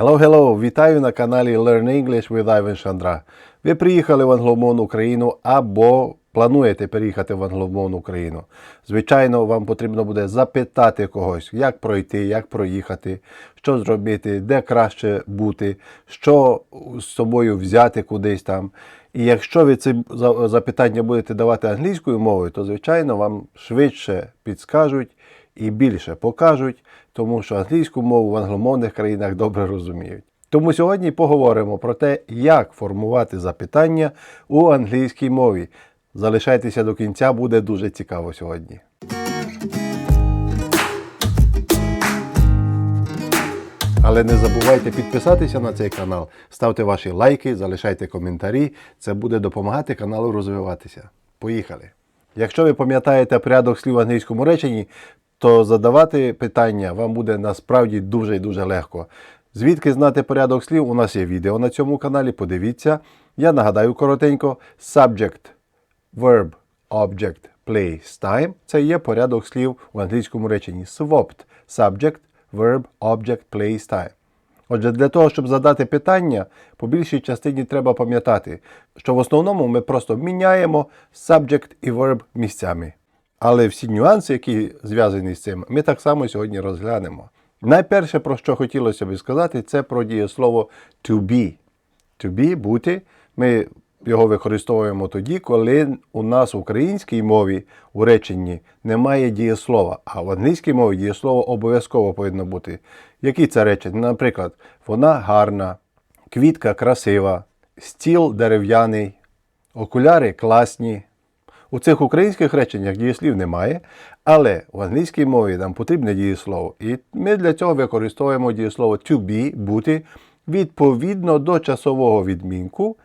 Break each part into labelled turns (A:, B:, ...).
A: Hello, hello! Вітаю на каналі Learn English with Ivan Шандра. Ви приїхали в англомовну Україну або плануєте переїхати в англомовну Україну. Звичайно, вам потрібно буде запитати когось, як пройти, як проїхати, що зробити, де краще бути, що з собою взяти кудись там. І якщо ви ці запитання будете давати англійською мовою, то звичайно вам швидше підскажуть і більше покажуть, тому що англійську мову в англомовних країнах добре розуміють. Тому сьогодні поговоримо про те, як формувати запитання у англійській мові. Залишайтеся до кінця, буде дуже цікаво сьогодні. Але не забувайте підписатися на цей канал, ставте ваші лайки, залишайте коментарі. Це буде допомагати каналу розвиватися. Поїхали! Якщо ви пам'ятаєте порядок слів в англійському реченні, то задавати питання вам буде насправді дуже і дуже легко. Звідки знати порядок слів? У нас є відео на цьому каналі. Подивіться. Я нагадаю коротенько: subject, verb, object, place, time – це є порядок слів в англійському реченні. Swapped – subject, verb, object, place, time. Отже, для того, щоб задати питання, по більшій частині треба пам'ятати, що в основному ми просто міняємо subject і verb місцями. Але всі нюанси, які зв'язані з цим, ми так само сьогодні розглянемо. Найперше, про що хотілося б сказати, це про дієслово to be. To be – бути. Ми його використовуємо тоді, коли у нас в українській мові у реченні немає дієслова, а в англійській мові дієслово обов'язково повинно бути. Які це речення? Наприклад, вона гарна, квітка красива, стіл дерев'яний, окуляри класні. У цих українських реченнях дієслів немає, але в англійській мові нам потрібне дієслово. І ми для цього використовуємо дієслово to be, бути, відповідно до часового відмінку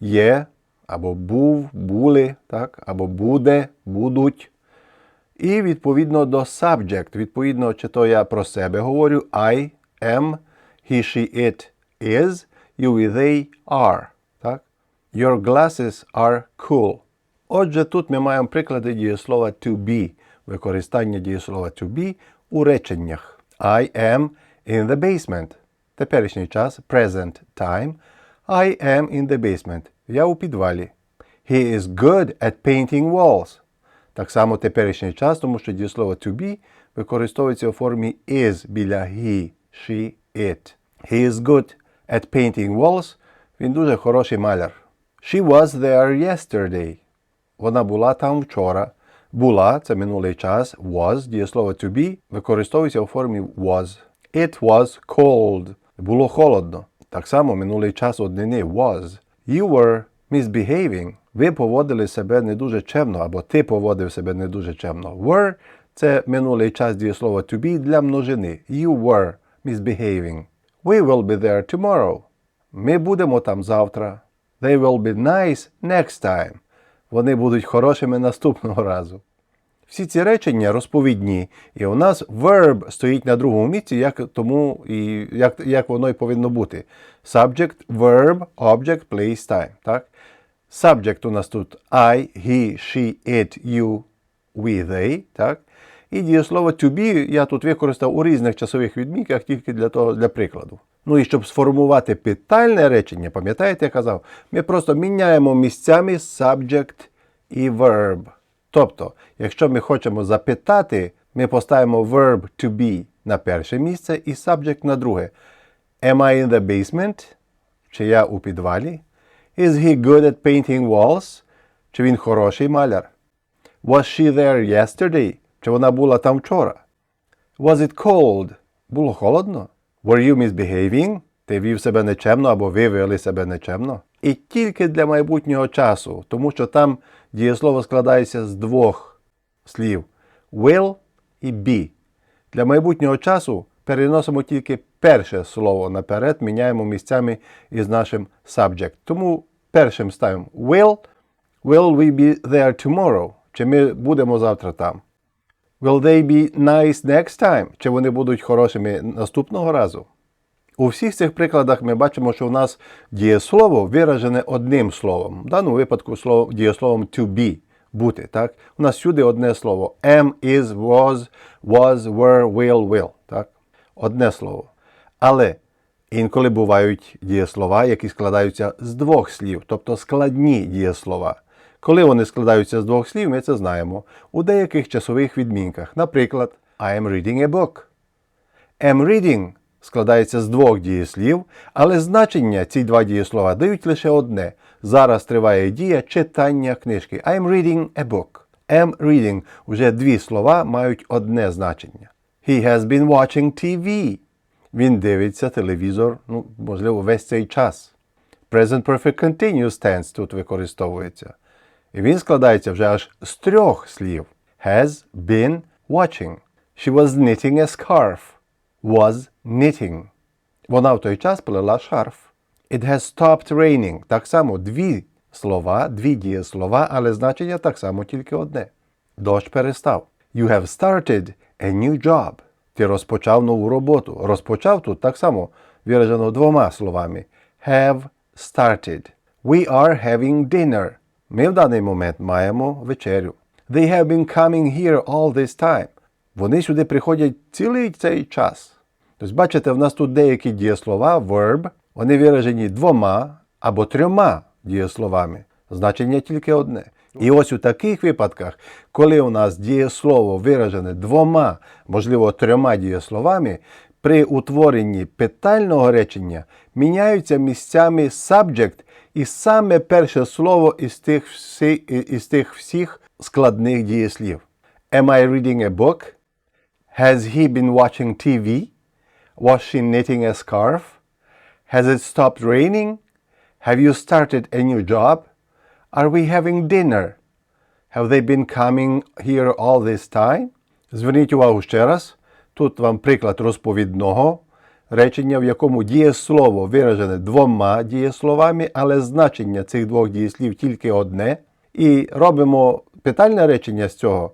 A: є, або був, були, так, або буде, будуть. І відповідно до subject, відповідно, чи то я про себе говорю I am, he, she, it is, you, they are. Так? Your glasses are cool. Отже, тут ми маємо приклади дієслова to be, використання дієслова to be у реченнях. I am in the basement. Теперішній час present time. I am in the basement. Я у підвалі. He is good at painting walls. Так само теперішній час, тому що дієслово to be використовується у формі is біля he, she, it. He is good at painting walls. Він дуже хороший маляр. She was there yesterday. Вона була там вчора. Була це минулий час. Was дієслово to be використовується у формі was. It was cold. Було холодно. Так само минулий час однини was. You were misbehaving. Ви поводили себе не дуже чемно, або ти поводив себе не дуже чемно. Were це минулий час дієслова to be для множини. You were misbehaving. We will be there tomorrow. Ми будемо там завтра. They will be nice next time. Вони будуть хорошими наступного разу. Всі ці речення розповідні, і у нас verb стоїть на другому місці, як тому і як, як воно і повинно бути. Subject, verb, object, place, time. Так? Subject у нас тут I, he, she, it, you, we, they. Так? І дієслово to be я тут використав у різних часових відмінках тільки для того, для прикладу. Ну і щоб сформувати питальне речення, пам'ятаєте, я казав, ми просто міняємо місцями subject і verb. Тобто, якщо ми хочемо запитати, ми поставимо verb to be на перше місце і subject на друге. Am I in the basement? Чи я у підвалі? Is he good at painting walls? Чи він хороший маляр? Was she there yesterday? Чи вона була там вчора? Was it cold? Було холодно? Were you misbehaving? Ти вів себе нечемно або ви вели себе нечемно? І тільки для майбутнього часу, тому що там дієслово складається з двох слів will і be. Для майбутнього часу переносимо тільки перше слово наперед, міняємо місцями із нашим subject. Тому першим ставимо will. Will we be there tomorrow? Чи ми будемо завтра там? Will they be nice next time? Чи вони будуть хорошими наступного разу? У всіх цих прикладах ми бачимо, що у нас дієслово виражене одним словом. В даному випадку слово, дієсловом to be бути. Так? У нас всюди одне слово. Am, is, was, was, were, will, will. Так? Одне слово. Але Інколи бувають дієслова, які складаються з двох слів, тобто складні дієслова. Коли вони складаються з двох слів, ми це знаємо у деяких часових відмінках. Наприклад, I am reading a book. Am reading складається з двох дієслів, але значення ці два дієслова дають лише одне. Зараз триває дія читання книжки. I'm reading a book. Am reading уже дві слова мають одне значення. He has been watching TV. Він дивиться телевізор, ну, можливо, весь цей час. Present Perfect Continuous Tense тут використовується. Він складається вже аж з трьох слів. Has been watching. She was knitting a scarf. Was knitting. Вона в той час плела шарф. It has stopped raining. Так само дві слова, дві дієслова, але значення так само тільки одне. Дощ перестав. You have started a new job. Ти розпочав нову роботу. Розпочав тут так само виражено двома словами. Have started. We are having dinner. Ми в даний момент маємо вечерю. They have been coming here all this time. Вони сюди приходять цілий цей час. Тобто, бачите, в нас тут деякі дієслова, verb, вони виражені двома або трьома дієсловами. Значення тільки одне. І ось у таких випадках, коли у нас дієслово виражене двома, можливо, трьома дієсловами, при утворенні питального речення міняються місцями subject і саме перше слово із тих, всі, із тих всіх складних дієслів. Am I reading a book? Has he been watching TV? Was she knitting a scarf? Has it stopped raining? Have you started a new job? Are we having dinner? Have they been coming here all this time? Зверніть увагу ще раз. Тут вам приклад розповідного речення, в якому дієслово виражене двома дієсловами, але значення цих двох дієслів тільки одне. І робимо питальне речення з цього,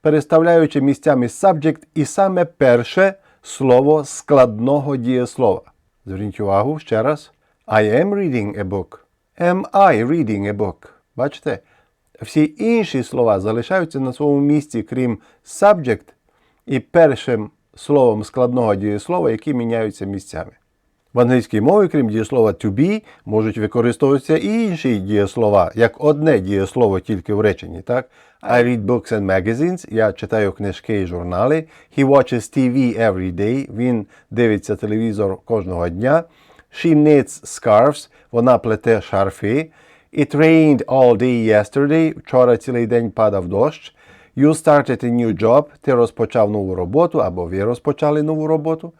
A: переставляючи місцями subject і саме перше слово складного дієслова. Зверніть увагу ще раз. I am reading a book. Am I reading a book? Бачите? Всі інші слова залишаються на своєму місці, крім subject і першим словом складного дієслова, які міняються місцями. В англійській мові, крім дієслова to be, можуть використовуватися і інші дієслова, як одне дієслово тільки в реченні. Так? I read books and magazines. Я читаю книжки і журнали. He watches TV every day. Він дивиться телевізор кожного дня. She knits scarves. Вона плете шарфи. It rained all day yesterday. Вчора цілий день падав дощ. You started a new job. Ти розпочав нову роботу або ви розпочали нову роботу.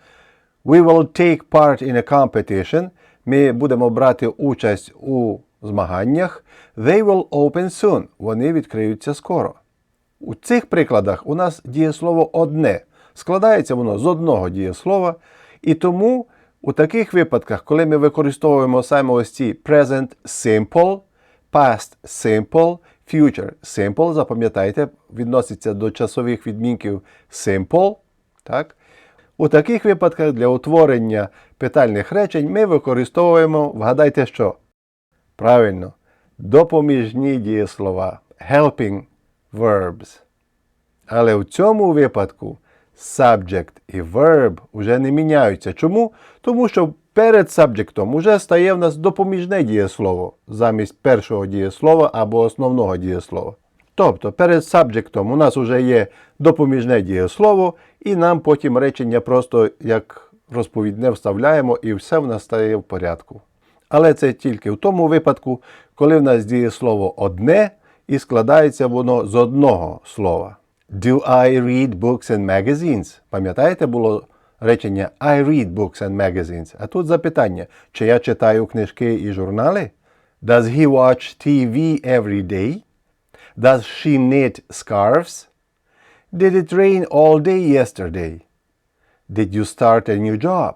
A: We will take part in a competition. Ми будемо брати участь у змаганнях. They will open soon. Вони відкриються скоро. У цих прикладах у нас дієслово одне. Складається воно з одного дієслова. І тому у таких випадках, коли ми використовуємо саме ось ці present simple, past simple, future simple, запам'ятайте, відноситься до часових відмінків simple. Так? У таких випадках для утворення питальних речень ми використовуємо, вгадайте що? Правильно, допоміжні дієслова helping verbs. Але в цьому випадку subject і verb вже не міняються. Чому? Тому що перед subjectом уже стає в нас допоміжне дієслово замість першого дієслова або основного дієслова. Тобто перед subjectом у нас вже є допоміжне дієслово, і нам потім речення просто як розповідне вставляємо, і все в нас стає в порядку. Але це тільки в тому випадку, коли в нас дієслово одне і складається воно з одного слова. Do I read books and magazines? Пам'ятаєте, було речення I read books and magazines. А тут запитання, чи я читаю книжки і журнали? Does he watch TV every day? Does she knit scarves? Did it rain all day yesterday? Did you start a new job?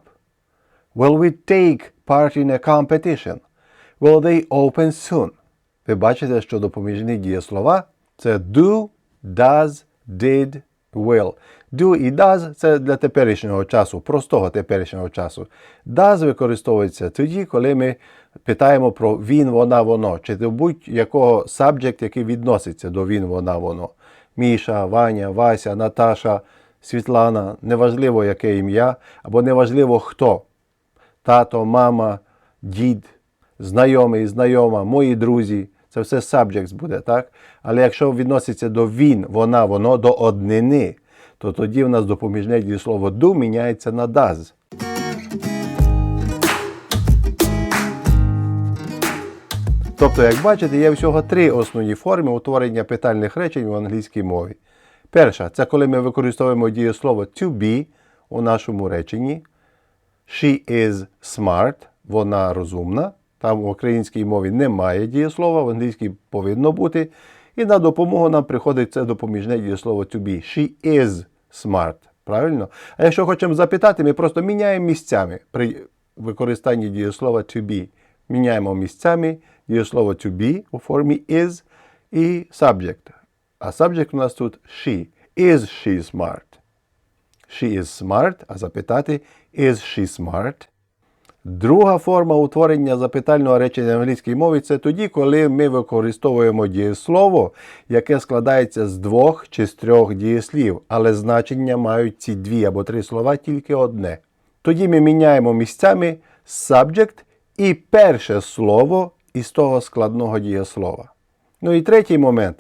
A: Will we take part in a competition? Will they open soon? Ви бачите, що допоміжні дієслова це do, does, did, will. Do і does це для теперішнього часу, простого теперішнього часу. Does використовується тоді, коли ми питаємо про він, вона, воно, чи до будь-якого subject, який відноситься до він, вона, воно. Міша, Ваня, Вася, Наташа, Світлана, неважливо яке ім'я, або неважливо хто. тато, мама, дід, знайомий, знайома, мої друзі. Це все subjects буде, так? Але якщо відноситься до він, вона, воно до однини, то тоді в нас допоміжне дієслово do міняється на does. Тобто, як бачите, є всього три основні форми утворення питальних речень в англійській мові. Перша це коли ми використовуємо дієслово to be у нашому реченні. She is smart, вона розумна. Там в українській мові немає дієслова, в англійській повинно бути. І на допомогу нам приходить це допоміжне дієслово to be. She is smart. Правильно? А якщо хочемо запитати, ми просто міняємо місцями при використанні дієслова to be. Міняємо місцями дієслово to be у формі is і subject. А subject у нас тут she. Is she smart? She is smart, а запитати is she smart? Друга форма утворення запитального речення англійській мові це тоді, коли ми використовуємо дієслово, яке складається з двох чи з трьох дієслів, але значення мають ці дві або три слова тільки одне. Тоді ми міняємо місцями subject і перше слово із того складного дієслова. Ну і третій момент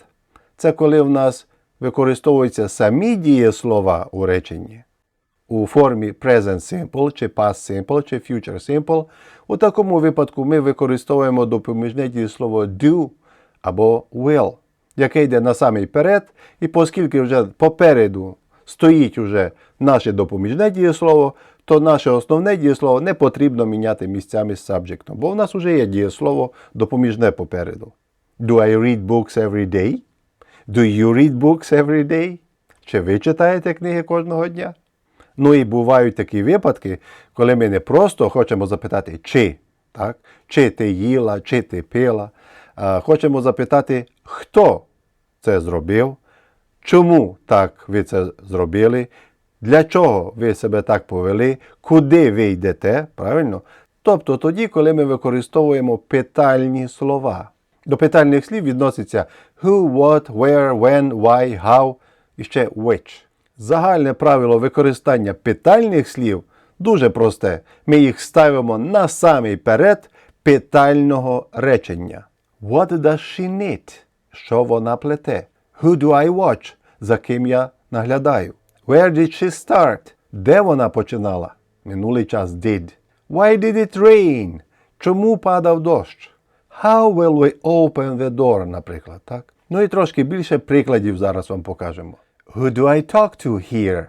A: це коли в нас використовуються самі дієслова у реченні у формі present simple, чи past simple, чи future simple. У такому випадку ми використовуємо допоміжне дієслово do або will, яке йде на самий перед, і оскільки вже попереду стоїть уже наше допоміжне дієслово, то наше основне дієслово не потрібно міняти місцями з сабжектом, бо в нас вже є дієслово допоміжне попереду. Do I read books every day? Do you read books every day? Чи ви читаєте книги кожного дня? Ну і бувають такі випадки, коли ми не просто хочемо запитати, чи, так? чи ти їла, чи ти пила. А хочемо запитати, хто це зробив, чому так ви це зробили, для чого ви себе так повели, куди ви йдете, правильно? Тобто тоді, коли ми використовуємо питальні слова. До питальних слів відноситься who, what, where, when, why, how і ще which. Загальне правило використання питальних слів дуже просте. Ми їх ставимо на самий перед питального речення. What does she knit? Що вона плете? Who do I watch? За ким я наглядаю? Where did she start? Де вона починала? Минулий час did. Why did it rain? Чому падав дощ? How will we open the door, наприклад, так? Ну і трошки більше прикладів зараз вам покажемо. Who do I talk to here?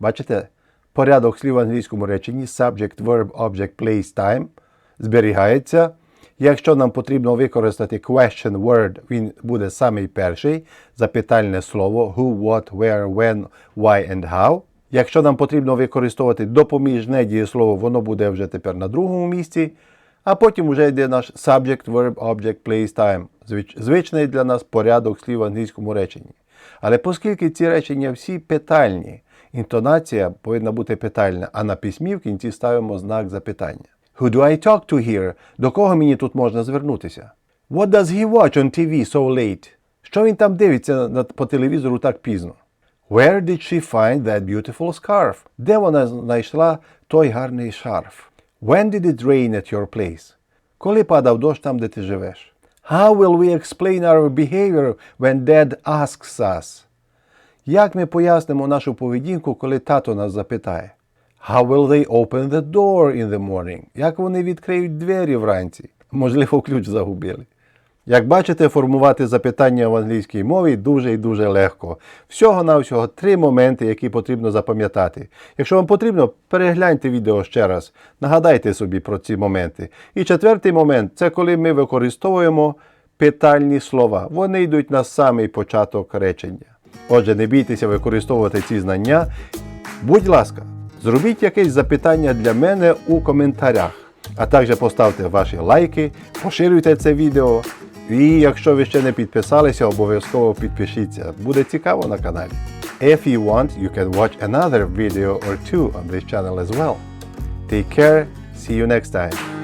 A: Бачите, порядок слів в англійському реченні subject, verb, object, place, time зберігається. Якщо нам потрібно використати question word, він буде самий перший, запитальне слово who, what, where, when, why and how. Якщо нам потрібно використовувати допоміжне дієслово, воно буде вже тепер на другому місці. А потім вже йде наш subject, verb, object, place, time. Звичний для нас порядок слів в англійському реченні. Але оскільки ці речення всі питальні, інтонація повинна бути питальна, а на письмі в кінці ставимо знак запитання. Who do I talk to here? До кого мені тут можна звернутися? What does he watch on TV so late? Що він там дивиться по телевізору так пізно? Where did she find that beautiful scarf? Де вона знайшла той гарний шарф? When did it rain at your place? Коли падав дощ там, де ти живеш? How will we explain our behavior when dad asks us? Як ми пояснимо нашу поведінку, коли тато нас запитає? How will they open the door in the morning? Як вони відкриють двері вранці? Можливо, ключ загубили. Як бачите, формувати запитання в англійській мові дуже і дуже легко. Всього-навсього три моменти, які потрібно запам'ятати. Якщо вам потрібно, перегляньте відео ще раз, нагадайте собі про ці моменти. І четвертий момент це коли ми використовуємо питальні слова. Вони йдуть на самий початок речення. Отже, не бійтеся використовувати ці знання. Будь ласка, зробіть якесь запитання для мене у коментарях, а також поставте ваші лайки, поширюйте це відео. І якщо ви ще не підписалися, обов'язково підпишіться. Буде цікаво на каналі. If you want, you can watch another video or two on this channel as well. Take care, see you next time.